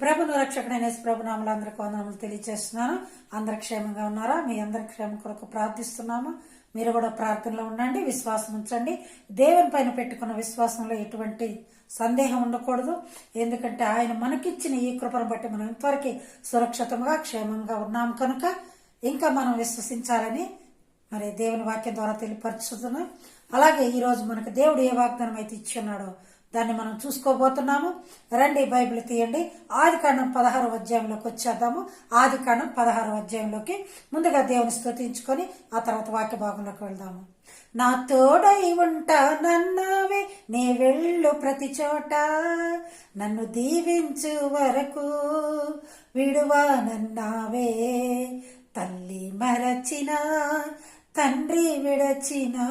ప్రభును రక్షకుడైన ప్రభునాములు అందరికీ వందనములు తెలియజేస్తున్నాను. అందరు క్షేమంగా ఉన్నారా? మీ అందరి క్షేమం కొరకు ప్రార్థిస్తున్నాము. మీరు కూడా ప్రార్థనలో ఉండండి విశ్వాసం ఉంచండి. దేవుని పైన పెట్టుకున్న విశ్వాసంలో ఎటువంటి సందేహం ఉండకూడదు. ఎందుకంటే ఆయన మనకిచ్చిన ఈ కృపను బట్టి మనం ఇంతవరకు సురక్షితంగా క్షేమంగా ఉన్నాం కనుక ఇంకా మనం విశ్వసించాలని మరి దేవుని వాక్యం ద్వారా తెలియపరుచుతున్నాం. అలాగే ఈరోజు మనకు దేవుడు ఏ వాగ్దానం అయితే ఇచ్చున్నాడో దాన్ని మనం చూసుకోబోతున్నాము. రండి బైబిల్ తీయండి. ఆది కాండం పదహారు అధ్యాయంలోకి వచ్చేద్దాము. ఆది కాండం పదహారు అధ్యాయంలోకి ముందుగా దేవుని స్తుతించుకొని ఆ తర్వాత వాక్య భాగంలోకి వెళ్దాము. నా తోడై ఉంటానన్నావే నీ వెళ్ళు ప్రతి చోట. నన్ను దీవించు వరకు విడువా నన్నావే. తల్లి మరచిన తండ్రి విడచినా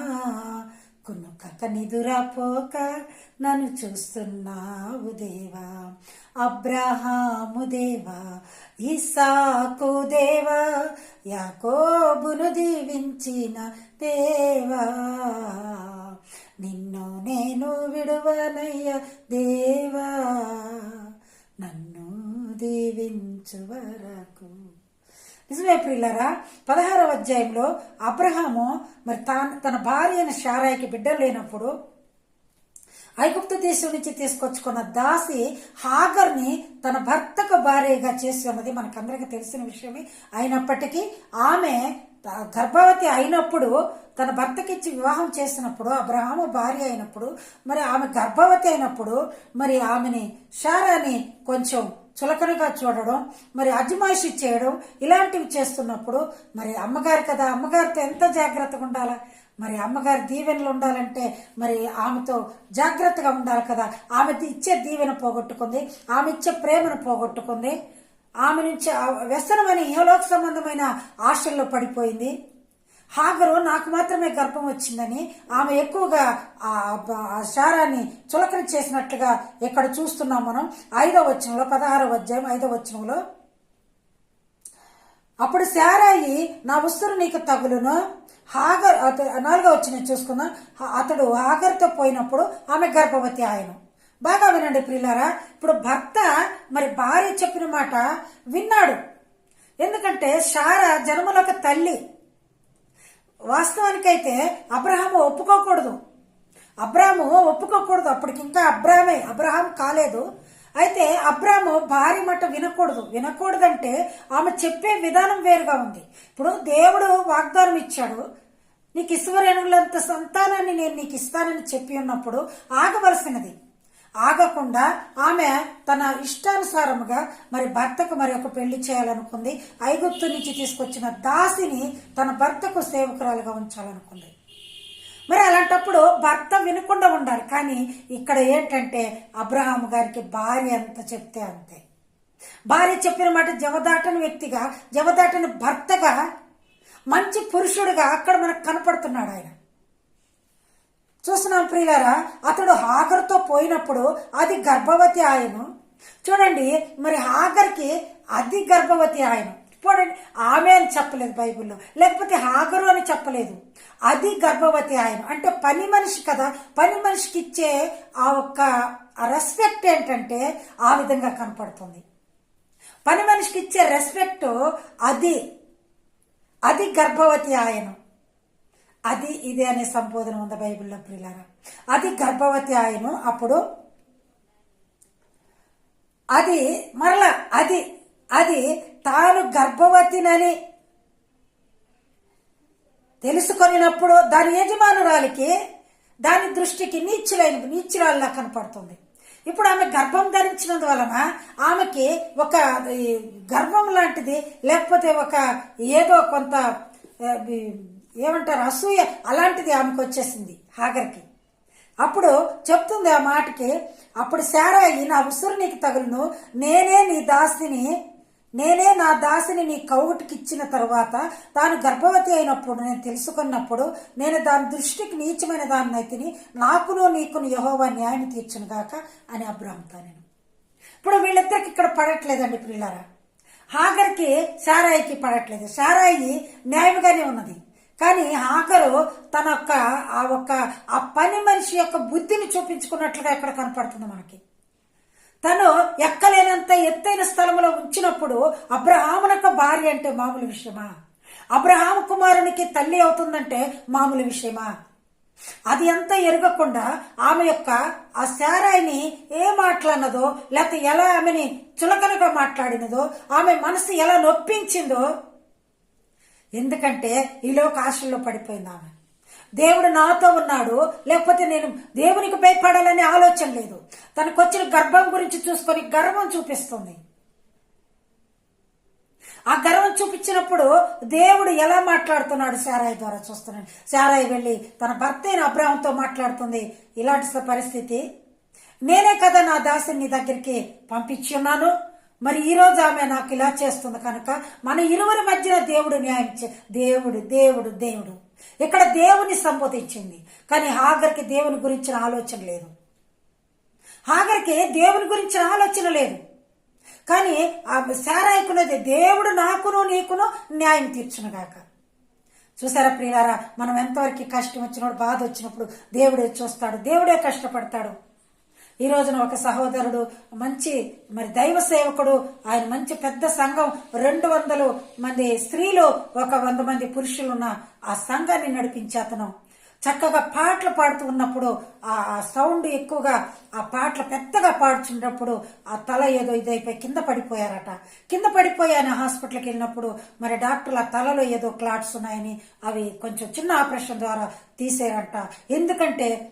కునుకక నిదురపోక నన్ను చూస్తున్నావు దేవా. అబ్రహాము దేవా ఇసాకు దేవా యాకోబును దీవించిన దేవా. నిన్ను నేను విడువనయ్య దేవా. నన్ను దీవించు వరకు నిజమే ప్రియులరా పదహారవ అధ్యాయంలో అబ్రహాము మరి తాను తన భార్య అయిన షారాయికి బిడ్డలు లేనప్పుడు ఐగుప్తు దేశం నుంచి తీసుకొచ్చుకున్న దాసి హాగర్ని తన భర్తకు భార్యగా చేసి ఉన్నది మనకందరికీ తెలిసిన విషయమే. అయినప్పటికీ ఆమె గర్భవతి అయినప్పుడు తన భర్తకిచ్చి వివాహం చేసినప్పుడు అబ్రహాము భార్య అయినప్పుడు మరి ఆమె గర్భవతి అయినప్పుడు మరి ఆమెని షారాని కొంచెం చులకనగా చూడడం మరి అజమాయిషి చేయడం ఇలాంటివి చేస్తున్నప్పుడు మరి అమ్మగారు కదా అమ్మగారితో ఎంత జాగ్రత్తగా ఉండాలా? మరి అమ్మగారి దీవెనలు ఉండాలంటే మరి ఆమెతో జాగ్రత్తగా ఉండాలి కదా. ఆమె ఇచ్చే దీవెన పోగొట్టుకుంది ఆమె ఇచ్చే ప్రేమను పోగొట్టుకుంది. ఆమె నుంచి వ్యసనమైన ఇహలోక సంబంధమైన ఆశల్లో పడిపోయింది. హాగరు నాకు మాత్రమే గర్భం వచ్చిందని ఆమె ఎక్కువగా ఆ శారాన్ని చులకన చేసినట్లుగా ఇక్కడ చూస్తున్నాం మనం? ఐదో వచనంలో పదహారవ అధ్యాయం ఐదో వచనంలో. అప్పుడు శారాయి నా ఉస్తురు నీకు తగులును. హాగర్ నాలుగో వచ్చిన చూసుకుందాం. అతడు హాగర్తో పోయినప్పుడు ఆమె గర్భవతి ఆయన. బాగా వినండి ప్రియులారా ఇప్పుడు భర్త మరి భార్య చెప్పిన మాట విన్నాడు. ఎందుకంటే శార జన్మలొక తల్లి. వాస్తవానికైతే అబ్రహాము ఒప్పుకోకూడదు. అబ్రాము ఒప్పుకోకూడదు. అప్పటికి ఇంకా అబ్రామే అబ్రహాం కాలేదు. అయితే అబ్రాము భార్య మాట వినకూడదు. వినకూడదంటే ఆమె చెప్పే విధానం వేరుగా ఉంది. ఇప్పుడు దేవుడు వాగ్దానం ఇచ్చాడు. నీకు ఇసువరేణులంత సంతానాన్ని నేను నీకు ఇస్తానని చెప్పి ఉన్నప్పుడు ఆగవలసినది. ఆగకుండా ఆమె తన ఇష్టానుసారముగా మరి భర్తకు మరి ఒక పెళ్ళి చేయాలనుకుంది. ఐగుప్తు నుంచి తీసుకొచ్చిన దాసిని తన భర్తకు సేవకురాలుగా ఉంచాలనుకుంది. మరి అలాంటప్పుడు భర్త వినకుండా ఉండాలి. కానీ ఇక్కడ ఏంటంటే అబ్రహాం గారికి భార్య ఎంత చెప్తే అంతే. భార్య చెప్పిన మాట జవదాటని వ్యక్తిగా జవదాటని భర్తగా మంచి పురుషుడిగా అక్కడ మనకు కనపడుతున్నాడు ఆయన. చూస్తున్నాం ప్రియులారా అతడు హాగర్తో పోయినప్పుడు అది గర్భవతి ఆయను. చూడండి మరి హాగర్కి అది గర్భవతి ఆయన. చూడండి ఆమె అని చెప్పలేదు బైబిల్లో లేకపోతే హాగరు అని చెప్పలేదు. అది గర్భవతి ఆయన. అంటే పని మనిషి కదా పని మనిషికి ఇచ్చే ఆ ఒక్క రెస్పెక్ట్ ఏంటంటే ఆ విధంగా కనపడుతుంది. పని మనిషికి ఇచ్చే రెస్పెక్ట్ అది అది గర్భవతి ఆయన. అది ఇది అనే సంబోధన ఉంది బైబిల్లో ప్రిలారా అది గర్భవతి ఆయను అప్పుడు అది మరలా అది అది తాను గర్భవతినని తెలుసుకొనినప్పుడు దాని యజమానురాలికి దాని దృష్టికి నీచులైన నీచురాల్లా కనపడుతుంది. ఇప్పుడు ఆమె గర్భం ధరించినందువలన ఆమెకి ఒక గర్భం లాంటిది లేకపోతే ఒక ఏదో కొంత ఏమంటారు? అసూయ అలాంటిది ఆమెకు వచ్చేసింది హాగర్కి. అప్పుడు చెప్తుంది ఆ మాటకి అప్పుడు శారాయి నా ఉసురు నీకు తగులును. నేనే నీ దాసిని నేనే నా దాసిని నీ కౌగుటికి ఇచ్చిన తాను గర్భవతి అయినప్పుడు నేను తెలుసుకున్నప్పుడు నేను దాని దృష్టికి నీచమైన దాన్ని అయితేని నాకును నీకును యహోవా న్యాయం తీర్చును గాక అని అబ్రాహ్మతో నేను. ఇప్పుడు వీళ్ళిద్దరికి ఇక్కడ పడట్లేదండి పిల్లరా హాగర్కి శారాయికి పడట్లేదు. శారాయి న్యాయంగానే ఉన్నది. కానీ ఆఖరు తన యొక్క ఆ ఒక్క ఆ పని మనిషి యొక్క బుద్ధిని చూపించుకున్నట్లుగా ఇక్కడ కనపడుతుంది మనకి? తను ఎక్కలేనంత ఎత్తైన స్థలంలో ఉంచినప్పుడు అబ్రహామునకు భార్య అంటే మామూలు విషయమా? అబ్రహాము కుమారునికి తల్లి అవుతుందంటే మామూలు విషయమా? అది ఎంత ఎరగకుండా ఆమె యొక్క ఆ శారాయిని ఏ మాట్లాడినదో లేకపోతే ఎలా ఆమెని చులకనగా మాట్లాడినదో ఆమె మనసు ఎలా నొప్పించిందో ఎందుకంటే ఈలోక ఆశల్లో పడిపోయింది ఆమె. దేవుడు నాతో ఉన్నాడు లేకపోతే నేను దేవునికి భయపడాలనే ఆలోచన లేదు. తనకొచ్చిన గర్భం గురించి చూసుకొని గర్వం చూపిస్తుంది. ఆ గర్వం చూపించినప్పుడు దేవుడు ఎలా మాట్లాడుతున్నాడు శారాయి ద్వారా చూస్తున్నాడు. శారాయి వెళ్ళి తన భర్త అయిన అబ్రాహంతో మాట్లాడుతుంది ఇలాంటి పరిస్థితి నేనే కదా నా దాసిని దగ్గరికి పంపించున్నాను మరి ఈరోజు ఆమె నాకు ఇలా చేస్తుంది కనుక మన ఇరువురి మధ్యన దేవుడు న్యాయం చే దేవుడు దేవుడు దేవుడు. ఇక్కడ దేవుని సంబోధించింది. కానీ హాగర్కి దేవుని గురించిన ఆలోచన లేదు. హాగర్కి దేవుని గురించిన ఆలోచన లేదు. కానీ ఆ శారాయికున్నది దేవుడు నాకును నీకును న్యాయం తీర్చునుగాక చూసారా ప్రియారా మనం ఎంతవరకు కష్టం వచ్చినప్పుడు బాధ వచ్చినప్పుడు దేవుడే చూస్తాడు దేవుడే కష్టపడతాడు. ఈ రోజున ఒక సహోదరుడు మంచి మరి దైవ సేవకుడు ఆయన మంచి పెద్ద సంఘం రెండు వందలు మంది స్త్రీలు ఒక వంద మంది పురుషులు ఉన్న ఆ సంఘాన్ని నడిపించే అతను. చక్కగా పాటలు పాడుతూ ఉన్నప్పుడు ఆ సౌండ్ ఎక్కువగా ఆ పాటలు పెద్దగా పాడుచున్నప్పుడు ఆ తల ఏదో ఇదైపోయి కింద పడిపోయారట. కింద పడిపోయాను హాస్పిటల్కి వెళ్ళినప్పుడు మరి డాక్టర్లు ఆ తలలో ఏదో క్లాట్స్ ఉన్నాయని అవి కొంచెం చిన్న ఆపరేషన్ ద్వారా తీసేరంట. ఎందుకంటే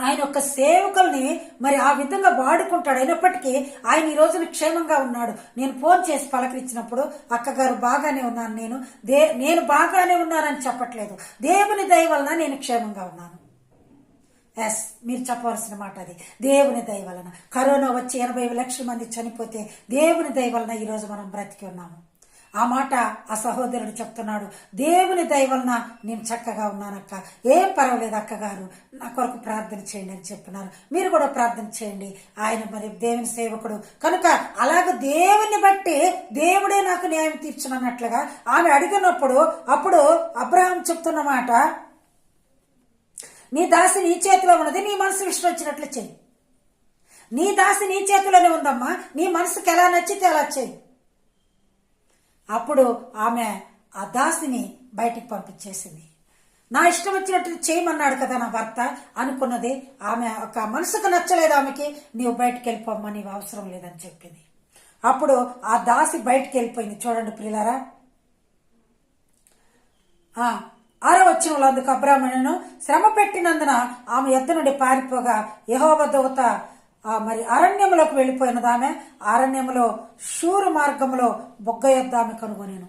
ఆయన యొక్క సేవకుల్ని మరి ఆ విధంగా వాడుకుంటాడు. అయినప్పటికీ ఆయన ఈ రోజున క్షేమంగా ఉన్నాడు. నేను ఫోన్ చేసి పలకరించినప్పుడు అక్కగారు బాగానే ఉన్నాను నేను. దే నేను బాగానే ఉన్నానని చెప్పట్లేదు. దేవుని దయ వలన నేను క్షేమంగా ఉన్నాను. ఎస్ మీరు చెప్పవలసిన మాట అది. దేవుని దయ వలన. కరోనా వచ్చి ఎనభై లక్షల మంది చనిపోతే దేవుని దయ వలన ఈరోజు మనం బ్రతికి ఉన్నాము. ఆ మాట ఆ సహోదరుడు చెప్తున్నాడు. దేవుని దయవలన నేను చక్కగా ఉన్నానక్క. ఏం పర్వాలేదు అక్కగారు నా కొరకు ప్రార్థన చేయండి అని చెప్పినారు. మీరు కూడా ప్రార్థన చేయండి. ఆయన మరి దేవుని సేవకుడు. కనుక అలాగ దేవుని బట్టి దేవుడే నాకు న్యాయం తీర్చునన్నట్లుగా ఆమె అడిగినప్పుడు అప్పుడు అబ్రహాం చెప్తున్న మాట నీ దాసి నీ చేతిలో ఉన్నది నీ మనసు విషయం వచ్చినట్లు చెయ్యి. నీ దాసి నీ చేతిలోనే ఉందమ్మా. నీ మనసుకి ఎలా నచ్చితే అలా చెయ్యి. అప్పుడు ఆమె ఆ దాసిని బయటికి పంపించేసింది. నా ఇష్టం వచ్చినట్టు చేయమన్నాడు కదా నా భర్త అనుకున్నది. ఆమె ఒక మనసుకు నచ్చలేదు ఆమెకి. నీవు బయటికి వెళ్ళిపోమ్మా నీవు అవసరం లేదని చెప్పింది. అప్పుడు ఆ దాసి బయటికి వెళ్ళిపోయింది చూడండి ప్రియులారా. ఆరో వచ్చిన వాళ్ళందుకు అబ్రాహ్మణును శ్రమ పెట్టినందున ఆమె ఎద్దు నుండి పారిపోగా యహోబ దూత మరి అరణ్యములోకి వెళ్ళిపోయినది ఆమె అరణ్యములో శూర మార్గంలో బొగ్గ యొద్ద కనుగొనేను.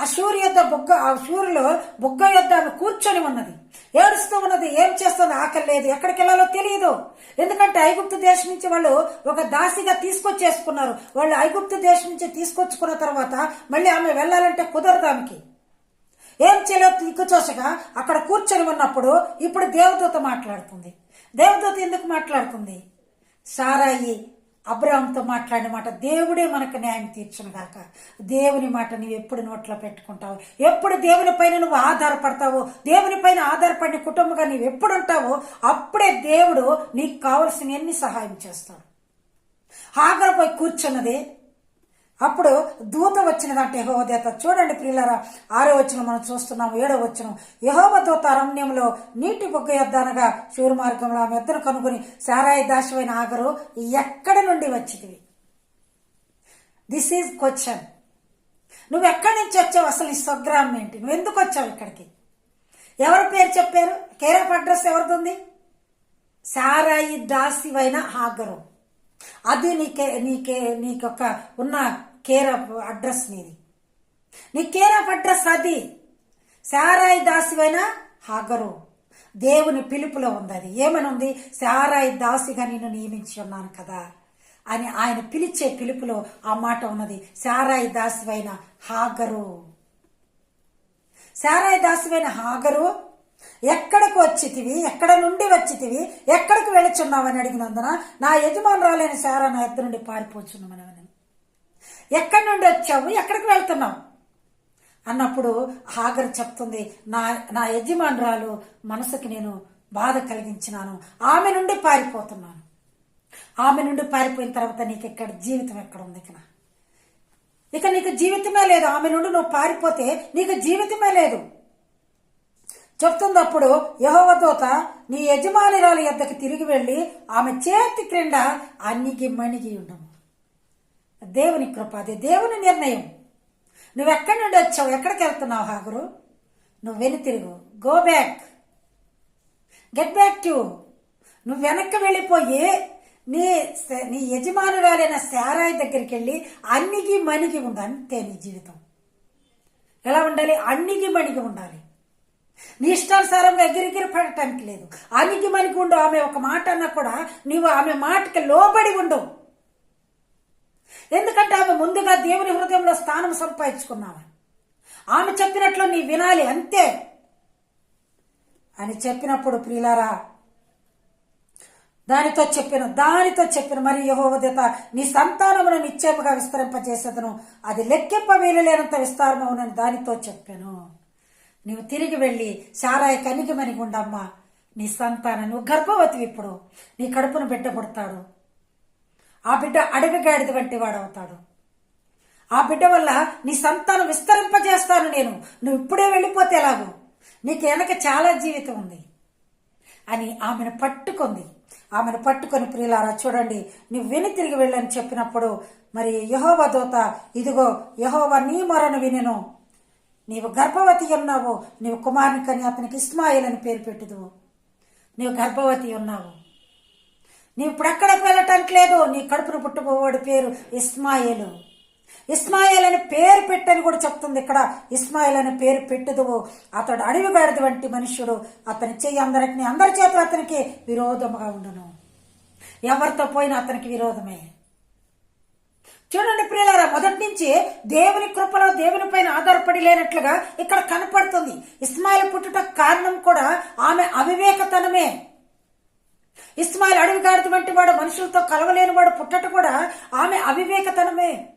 ఆ యొద్ద బొగ్గ ఆ శూరులో బొగ్గ యొద్ద ఆమె కూర్చొని ఉన్నది. ఏడుస్తూ ఉన్నది ఏం చేస్తుంది ఆకలి లేదు ఎక్కడికి వెళ్ళాలో తెలియదు ఎందుకంటే ఐగుప్తు దేశం నుంచి వాళ్ళు ఒక దాసిగా తీసుకొచ్చేసుకున్నారు. వాళ్ళు ఐగుప్తు దేశం నుంచి తీసుకొచ్చుకున్న తర్వాత మళ్ళీ ఆమె వెళ్ళాలంటే కుదరదు ఆమెకి. ఏం చేయలేదు దిక్కుచోసగా అక్కడ కూర్చొని ఉన్నప్పుడు ఇప్పుడు దేవదూత మాట్లాడుతుంది. దేవదూత ఎందుకు మాట్లాడుతుంది? సారాయి అబ్రాహంతో మాట్లాడిన మాట దేవుడే మనకు న్యాయం తీర్చును గాక. దేవుని మాట నువ్వు ఎప్పుడు నోట్లో పెట్టుకుంటావు? ఎప్పుడు దేవుని పైన నువ్వు ఆధారపడతావు? దేవుని పైన ఆధారపడిన కుటుంబంగా నువ్వు ఎప్పుడు ఉంటావో? అప్పుడే దేవుడు నీకు కావలసిన ఎన్ని సహాయం చేస్తాడు. హాగర పోయి కూర్చున్నది అప్పుడు దూత వచ్చినదంటే యహోదేత చూడండి ప్రియులరా ఆరో వచ్చిన మనం చూస్తున్నాము ఏడో వచ్చిన యహోవ దూత అరణ్యంలో నీటి బొగ్గ యొద్దనగా శూరు మార్గంలో ఆమె ఎద్దరు కనుగొని సారాయి దాశమైన ఆగరు ఎక్కడి నుండి వచ్చింది దిస్ ఈజ్ క్వశ్చన్ నువ్వు ఎక్కడి నుంచి వచ్చావు అసలు ఈ స్వగ్రామం ఏంటి? నువ్వు ఎందుకు వచ్చావు ఇక్కడికి? ఎవరి పేరు చెప్పారు? కేర్ ఆఫ్ అడ్రస్ ఎవరిది సారాయి దాసివైన హాగరు అది నీకే నీకే నీకొక ఉన్న కేర్ ఆఫ్ అడ్రస్ నీది. నీ కేర్ ఆఫ్ అడ్రస్ అది. శారాయి దాసివైన హాగరు. దేవుని పిలుపులో ఉంది అది. ఏమని ఉంది దాసిగా నిన్ను నియమించి ఉన్నాను కదా అని ఆయన పిలిచే పిలుపులో ఆ మాట ఉన్నది. శారాయి దాసివైన హాగరు. శారాయి దాసివైన హాగరు ఎక్కడికి వచ్చితివి? ఎక్కడ నుండి వచ్చితివి? ఎక్కడికి వెళుచున్నావని అడిగినందున నా యజమానురాలైన సారా నా ఎద్దు నుండి పారిపోచున్నామని. ఎక్కడి నుండి వచ్చావు ఎక్కడికి వెళ్తున్నావు అన్నప్పుడు హాగర్ చెప్తుంది నా నా యజమానురాలు మనసుకి నేను బాధ కలిగించినాను. ఆమె నుండి పారిపోతున్నాను. ఆమె నుండి పారిపోయిన తర్వాత నీకు ఇక్కడ జీవితం ఎక్కడ ఉంది ఇక ఇక నీకు జీవితమే లేదు. ఆమె నుండి నువ్వు పారిపోతే నీకు జీవితమే లేదు. చెప్తున్నప్పుడు యహోవదోత యహోవ దూత నీ యజమానిరాలు ఎద్దకు తిరిగి వెళ్ళి ఆమె చేతి క్రింద అన్నికి మణిగి ఉండము. దేవుని కృప అది దేవుని నిర్ణయం. నువ్వు ఎక్కడి నుండి వచ్చావు? ఎక్కడికి వెళ్తున్నావు హాగురు నువ్వు వెను తిరుగు. Go back get back to నువ్వు వెనక్కి వెళ్ళిపోయి నీ నీ యజమానురాలైన శారాయి దగ్గరికి వెళ్ళి అన్నికి మణిగి ఉండు అంతే నీ జీవితం. ఎలా ఉండాలి? అన్నికి మణిగి ఉండాలి. నీ ఇష్టానుసారంగా ఎగిరిగిరి పడటానికి లేదు. అన్నిగి మణిగి ఉండు. ఆమె ఒక మాట అన్నా కూడా నీవు ఆమె మాటకి లోబడి ఉండవు ఎందుకంటే ఆమె ముందుగా దేవుని హృదయంలో స్థానం సంపాదించుకున్నావు? ఆమె చెప్పినట్లు నీ వినాలి అంతే. అని చెప్పినప్పుడు ప్రియులారా దానితో చెప్పిన దానితో చెప్పిన మరి యహోవదత నీ సంతానమును నిశ్చయముగా విస్తరింపజేసేదను. అది లెక్కింప వీలులేనంత విస్తారమవునని దానితో చెప్పాను. నీవు తిరిగి వెళ్ళి సారాయి కనిగి మనిగుండమ్మా నీ సంతానం నువ్వు గర్భవతి ఇప్పుడు. నీ కడుపును బిడ్డ పుడతాడు. ఆ బిడ్డ అడగగాడిద వంటి వాడవుతాడు. ఆ బిడ్డ వల్ల నీ సంతానం విస్తరింపజేస్తాను నేను. నువ్వు ఇప్పుడే వెళ్ళిపోతే ఎలాగో? నీకు వెనక చాలా జీవితం ఉంది. అని ఆమెను పట్టుకుంది. ఆమెను పట్టుకొని ప్రియులారా చూడండి నువ్వు విని తిరిగి వెళ్ళని చెప్పినప్పుడు మరి యహోవ దోత ఇదిగో యహోవ నీ మొరను వినెను. నీవు గర్భవతి ఉన్నావు. నీవు కుమారుని కని అతనికి ఇస్మాయిల్ అని పేరు పెట్టుదు నీవు గర్భవతి ఉన్నావు. నీవు ఇప్పుడు ఎక్కడికి వెళ్ళటానికి లేదు నీ కడుపును పుట్టుకోవాడి పేరు ఇస్మాయిలు. ఇస్మాయిల్ అని పేరు పెట్టని కూడా చెప్తుంది ఇక్కడ. ఇస్మాయిల్ అని పేరు పెట్టుదువు. అతడు అడవిగాడిది వంటి మనుష్యుడు అతని చెయ్యి అందరికి అందరి చేతులు అతనికి విరోధముగా ఉండను. ఎవరితో పోయినా అతనికి విరోధమే. చూడండి ప్రియులారా మొదటి నుంచి దేవుని కృపలో దేవుని పైన ఆధారపడి లేనట్లుగా ఇక్కడ కనపడుతుంది. ఇస్మాయిల్ పుట్టుట కారణం కూడా ఆమె అవివేకతనమే. ఇస్మాయిల్ అడవి వంటి వాడు మనుషులతో కలవలేని వాడు పుట్టట కూడా ఆమె అవివేకతనమే.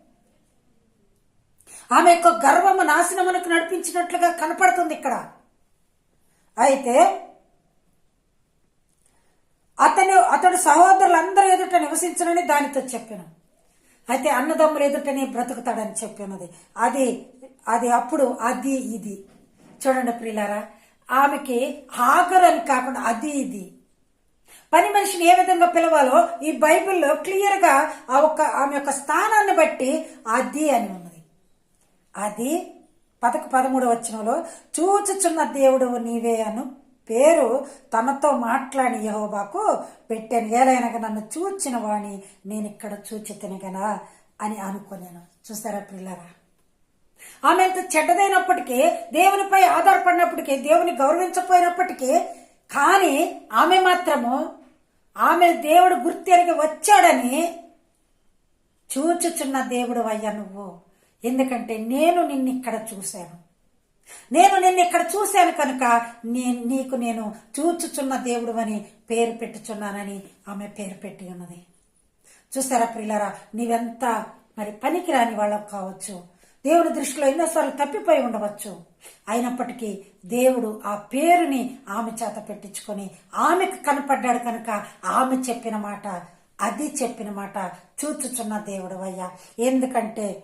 ఆమె యొక్క గర్వము నాశనమునకు నడిపించినట్లుగా కనపడుతుంది ఇక్కడ. అయితే అతను అతడు సహోదరులందరూ ఎదుట నివసించనని దానితో చెప్పాను. అయితే అన్నదమ్ములు ఎదుటనే బ్రతుకుతాడని చెప్పినది అది. అది అప్పుడు అది ఇది. చూడండి ప్రియులారా ఆమెకి హాగర్ అని కాకుండా అది ఇది. పని మనిషిని ఏ విధంగా పిలవాలో ఈ బైబిల్లో క్లియర్గా ఆ ఒక్క ఆమె యొక్క స్థానాన్ని బట్టి అది అని ఉన్నది. అది పదకు పదమూడు వచనంలో చూచుచున్న దేవుడు నీవే అను పేరు తనతో మాట్లాడి యహోబాకు పెట్టాను. ఏలైనగా నన్ను చూచిన వాణి నేను ఇక్కడ చూచి తినగనా అని అనుకున్నాను. చూసారా పిల్లరా? ఆమె ఎంత చెడ్డదైనప్పటికీ దేవునిపై ఆధారపడినప్పటికీ దేవుని గౌరవించకపోయినప్పటికీ కానీ ఆమె మాత్రము ఆమె దేవుడు గుర్తెరిగి వచ్చాడని చూచుచున్న దేవుడు అయ్యా నువ్వు. ఎందుకంటే నేను నిన్ను ఇక్కడ చూశాను. నేను నిన్ను ఇక్కడ చూశాను కనుక నేను నీకు నేను చూచుచున్న దేవుడు అని పేరు పెట్టుచున్నానని ఆమె పేరు పెట్టి ఉన్నది. చూసారా ప్రిల్లరా నీవెంత మరి పనికిరాని వాళ్ళకు కావచ్చు. దేవుడి దృష్టిలో ఎన్నోసార్లు తప్పిపోయి ఉండవచ్చు. అయినప్పటికీ దేవుడు ఆ పేరుని ఆమె చేత పెట్టించుకొని ఆమెకు కనపడ్డాడు కనుక ఆమె చెప్పిన మాట అది చెప్పిన మాట చూచుచున్న దేవుడు అయ్యా. ఎందుకంటే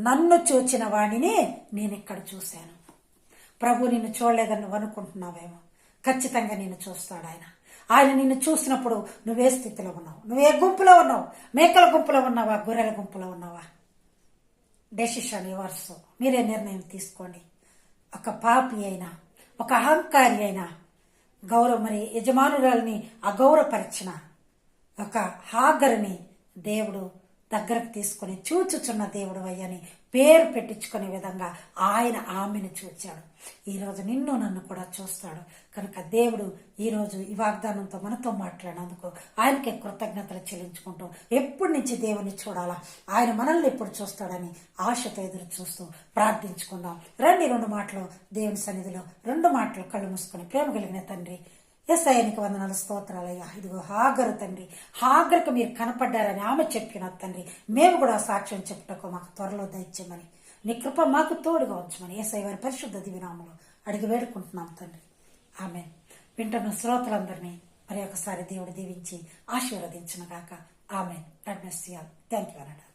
నన్ను చూచిన వాణిని నేను ఇక్కడ చూశాను. ప్రభు నిన్ను చూడలేదని నువ్వు అనుకుంటున్నావేమో? ఖచ్చితంగా నేను చూస్తాడు ఆయన. ఆయన నిన్ను చూసినప్పుడు నువ్వే స్థితిలో ఉన్నావు. నువ్వే గుంపులో ఉన్నావు. మేకల గుంపులో ఉన్నావా? గొర్రెల గుంపులో ఉన్నావా? డెసిషన్ యువర్స్ మీరే నిర్ణయం తీసుకోండి. ఒక పాపి అయినా ఒక అహంకారి అయినా గౌరవ మరి యజమానురాల్ని అగౌరవపరిచిన ఒక హాగర్ని దేవుడు దగ్గరకు తీసుకొని చూచుచున్న దేవుడు అయ్యని పేరు పెట్టించుకునే విధంగా ఆయన ఆమెను చూచాడు. ఈరోజు నిన్ను నన్ను కూడా చూస్తాడు. కనుక దేవుడు ఈరోజు ఈ వాగ్దానంతో మనతో మాట్లాడినందుకు ఆయనకి కృతజ్ఞతలు చెల్లించుకుంటూ ఎప్పటి నుంచి దేవుని చూడాలా? ఆయన మనల్ని ఎప్పుడు చూస్తాడని ఆశతో ఎదురు చూస్తూ ప్రార్థించుకుందాం. రండి రెండు మాటలు దేవుని సన్నిధిలో రెండు మాటలు కళ్ళు మూసుకొని ప్రేమ కలిగిన తండ్రి ఎస్ ఆయనకి వందనాలు స్తోత్రాలయ్యా ఇదిగో హాగరు తండ్రి హాగరకు మీరు కనపడ్డారని ఆమె చెప్పిన తండ్రి. మేము కూడా సాక్ష్యం చెప్పుటకు మాకు త్వరలో దయచేయమని. నీ కృప మాకు తోడుగా ఉంచమని ఏసై వారి పరిశుద్ధ దివినామలో అడిగి వేడుకుంటున్నాం తండ్రి. ఆమె వింటున్న శ్రోతలందరినీ మరి ఒకసారి దేవుడు దీవించి ఆశీర్వదించిన గాక. ఆమె థ్యాంక్ యూ అన్నాడు